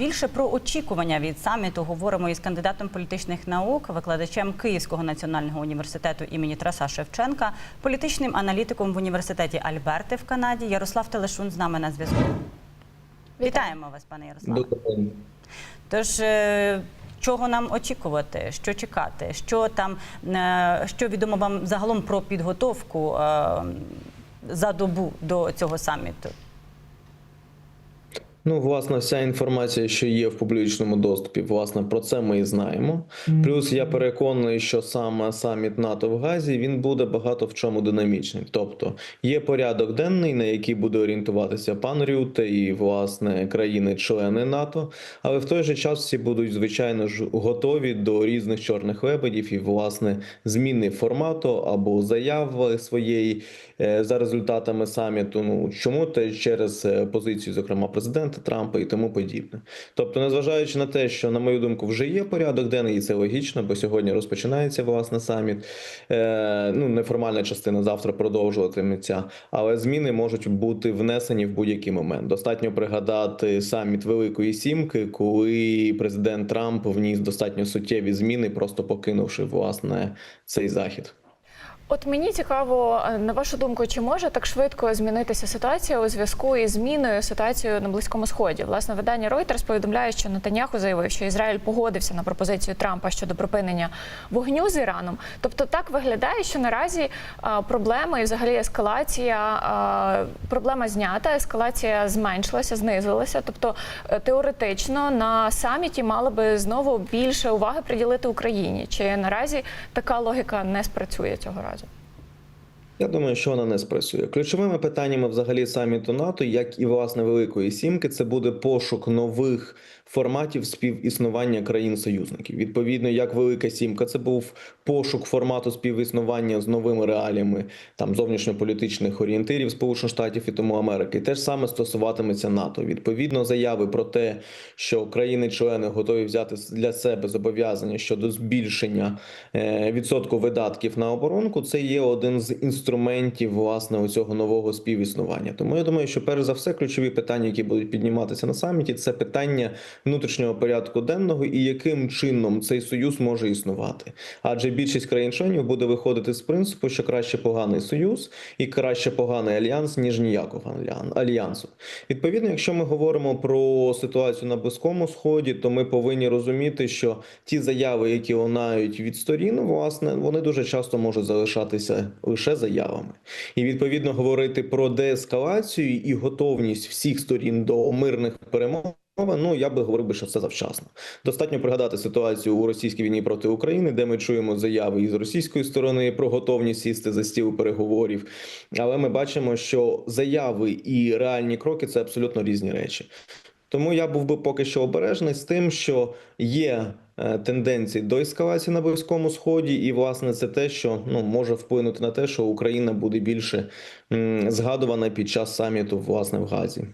більше про очікування від саміту говоримо із кандидатом політичних наук, викладачем Київського національного університету імені Тараса Шевченка, політичним аналітиком в університеті Альберти в Канаді. Ярослав Телешун з нами на зв'язку. Вітаємо вас, пане Ярославе. Тож, е, чого нам очікувати, що чекати, що там е, що відомо вам загалом про підготовку е, за добу до цього саміту? Ну, власне, вся інформація, що є в публічному доступі, власне, про це ми і знаємо. Плюс я переконаний, що саме саміт НАТО в Газі він буде багато в чому динамічний. Тобто є порядок денний, на який буде орієнтуватися пан Рюте і власне країни-члени НАТО. Але в той же час всі будуть звичайно ж готові до різних чорних лебедів і власне зміни формату або заяви своєї е, за результатами саміту. Ну чому те через е, позицію, зокрема президента Трампа і тому подібне. Тобто, незважаючи на те, що на мою думку вже є порядок денний, і це логічно, бо сьогодні розпочинається власне саміт. Е, ну неформальна частина завтра продовжуватиметься, але зміни можуть бути внесені в будь-який момент. Достатньо пригадати саміт Великої Сімки, коли президент Трамп вніс достатньо суттєві зміни, просто покинувши власне цей захід. От мені цікаво, е, на вашу думку, чи може так швидко змінитися ситуація у зв'язку із зміною ситуацією на близькому сході? Власне, видання Reuters повідомляє, що Нетаньяху заявив, що Ізраїль погодився на пропозицію Трампа щодо припинення вогню з Іраном. Тобто, так виглядає, що наразі проблема і взагалі ескалація, проблема знята, ескалація зменшилася, знизилася. Тобто, е, теоретично на саміті мали би знову більше уваги приділити Україні. Чи наразі така логіка не спрацює цього разу? Я думаю, що вона не спрацює. Ключовими питаннями взагалі саміту НАТО, як і власне Великої Сімки, це буде пошук нових форматів співіснування країн-союзників. Відповідно, як Велика Сімка, це був пошук формату співіснування з новими реаліями там зовнішньополітичних орієнтирів Сполучених Штатів і тому Америки. І те ж саме стосуватиметься НАТО. Відповідно, заяви про те, що країни-члени готові взяти для себе зобов'язання щодо збільшення е, відсотку видатків на оборонку, це є один з інструментів власне у цього нового співіснування. Тому я думаю, що перш за все ключові питання, які будуть підніматися на саміті, це питання внутрішнього порядку денного і яким чином цей союз може існувати. Адже більшість країн-членів буде виходити з принципу, що краще поганий союз і краще поганий альянс ніж ніякого альянсу. Відповідно, якщо ми говоримо про ситуацію на близькому сході, то ми повинні розуміти, що ті заяви, які лунають від сторін, власне, вони дуже часто можуть залишатися лише заявами, і відповідно говорити про деескалацію і готовність всіх сторін до мирних перемог. Ну, я би говорив би, що це завчасно. Достатньо пригадати ситуацію у російській війні проти України, де ми чуємо заяви із російської сторони про готовність сісти за стіл переговорів. Але ми бачимо, що заяви і реальні кроки це абсолютно різні речі. Тому я був би поки що обережний з тим, що є е, тенденції до ескалації на близькому сході, і власне це те, що ну може вплинути на те, що Україна буде більше згадувана під час саміту власне в Газі.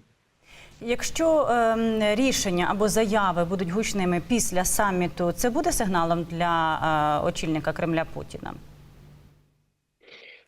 Якщо ем, рішення або заяви будуть гучними після саміту, це буде сигналом для е, очільника Кремля Путіна?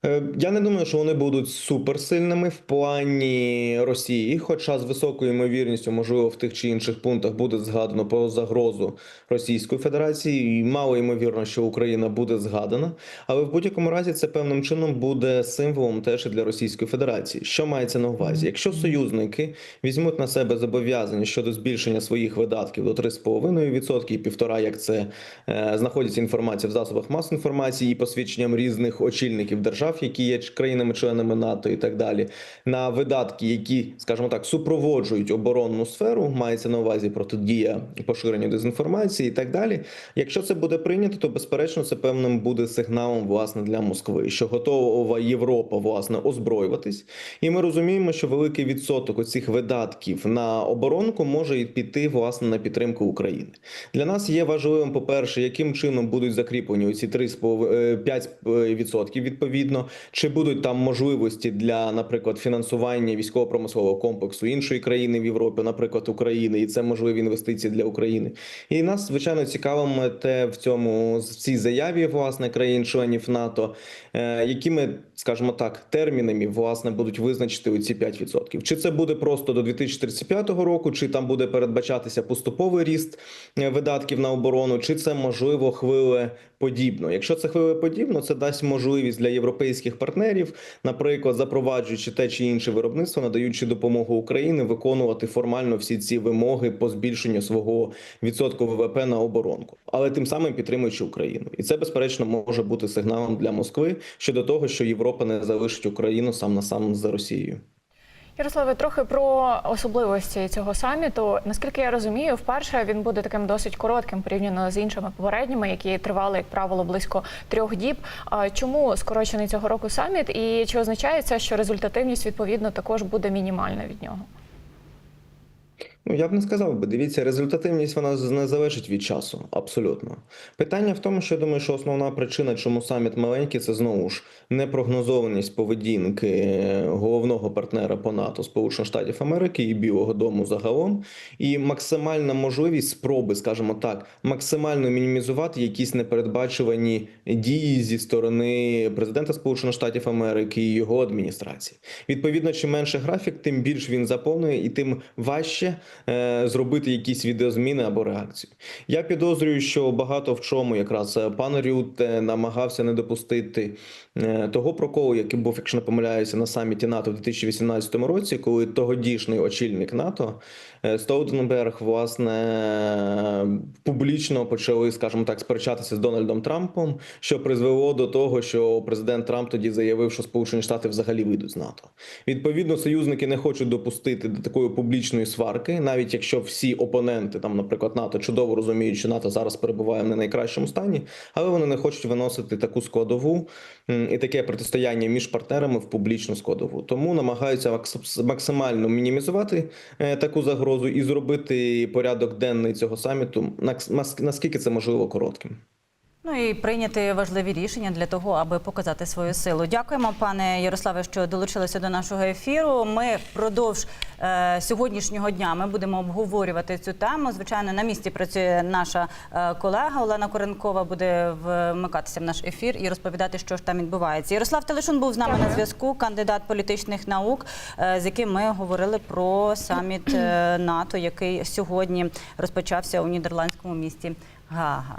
Е, Я не думаю, що вони будуть суперсильними в плані Росії, хоча з високою ймовірністю, можливо, в тих чи інших пунктах буде згадано про загрозу Російської Федерації, і мало ймовірно, що Україна буде згадана. Але в будь-якому разі це певним чином буде символом теж і для Російської Федерації. Що мається на увазі? Якщо союзники візьмуть на себе зобов'язання щодо збільшення своїх видатків до 3,5% і 1,5%, як це е, знаходиться інформація в засобах масової інформації і посвідченням різних очільників держав, які є країнами-членами НАТО і так далі, на видатки, які, скажімо так, супроводжують оборонну сферу, мається на увазі протидія поширенню дезінформації і так далі. Якщо це буде прийнято, то безперечно це певним буде сигналом власне для Москви, що готова Європа власне озброюватись, і ми розуміємо, що великий відсоток оцих видатків на оборонку може піти власне на підтримку України. Для нас є важливим, по перше, яким чином будуть закріплені оці 3,5% відповідно. Відповідно, чи будуть там можливості для, наприклад, фінансування військово-промислового комплексу іншої країни в Європі, наприклад, України, і це можливі інвестиції для України. І нас звичайно цікавимо те в цьому в цій заяві власне країн-членів НАТО, е, якими, скажімо так, термінами власне будуть визначити оці 5%. Чи це буде просто до 2035 року, чи там буде передбачатися поступовий ріст е, видатків на оборону, чи це можливо хвилеподібно. Якщо це хвилеподібно, це дасть можливість для європейських партнерів, наприклад, запроваджуючи те чи інше виробництво, надаючи допомогу Україні виконувати формально всі ці вимоги по збільшенню свого відсотку ВВП на оборонку, але тим самим підтримуючи Україну, і це безперечно може бути сигналом для Москви щодо того, що Європа не залишить Україну сам на сам за Росією. Ярославе, трохи про особливості цього саміту. Наскільки я розумію, вперше він буде таким досить коротким порівняно з іншими попередніми, які тривали, як правило, близько трьох діб. Чому скорочений цього року саміт? І чи означає це, що результативність відповідно також буде мінімальна від нього? Ну, я б не сказав би, дивіться, результативність вона не залежить від часу, абсолютно. Питання в тому, що я думаю, що основна причина, чому саміт маленький, це знову ж непрогнозованість поведінки е, головного партнера по НАТО Сполучених Штатів Америки і Білого Дому загалом, і максимальна можливість спроби, скажімо так, максимально мінімізувати якісь непередбачувані дії зі сторони президента Сполучених Штатів Америки і його адміністрації. Відповідно, чим менше графік, тим більш він заповнює і тим важче зробити якісь відеозміни або реакцію. Я підозрюю, що багато в чому якраз е, пан Рют е, намагався не допустити е, того проколу, який був, якщо не помиляюся, на саміті НАТО в 2018 році, коли тогодішній очільник НАТО е, Столтенберг власне е, публічно почали, скажімо так, сперечатися з Дональдом Трампом, що призвело до того, що президент Трамп тоді заявив, що Сполучені Штати взагалі вийдуть з НАТО. Відповідно, союзники не хочуть допустити до такої публічної сварки, навіть якщо всі опоненти, там, наприклад, НАТО чудово розуміють, що НАТО зараз перебуває в не найкращому стані, але вони не хочуть виносити таку складову і таке протистояння між партнерами в публічну складову. Тому намагаються максимально мінімізувати е, таку загрозу і зробити порядок денний цього саміту наскільки це можливо коротким. Ну і прийняти важливі рішення для того, аби показати свою силу. Дякуємо, пане Ярославе, що долучилися до нашого ефіру. Ми впродовж е, сьогоднішнього дня ми будемо обговорювати цю тему. Звичайно, на місці працює наша е, колега Олена Коренкова. Буде вмикатися в наш ефір і розповідати, що ж там відбувається. Ярослав Телешун був з нами Дякую. на зв'язку, кандидат політичних наук, е, з яким ми говорили про саміт е, НАТО, який сьогодні розпочався у нідерландському місті Гага.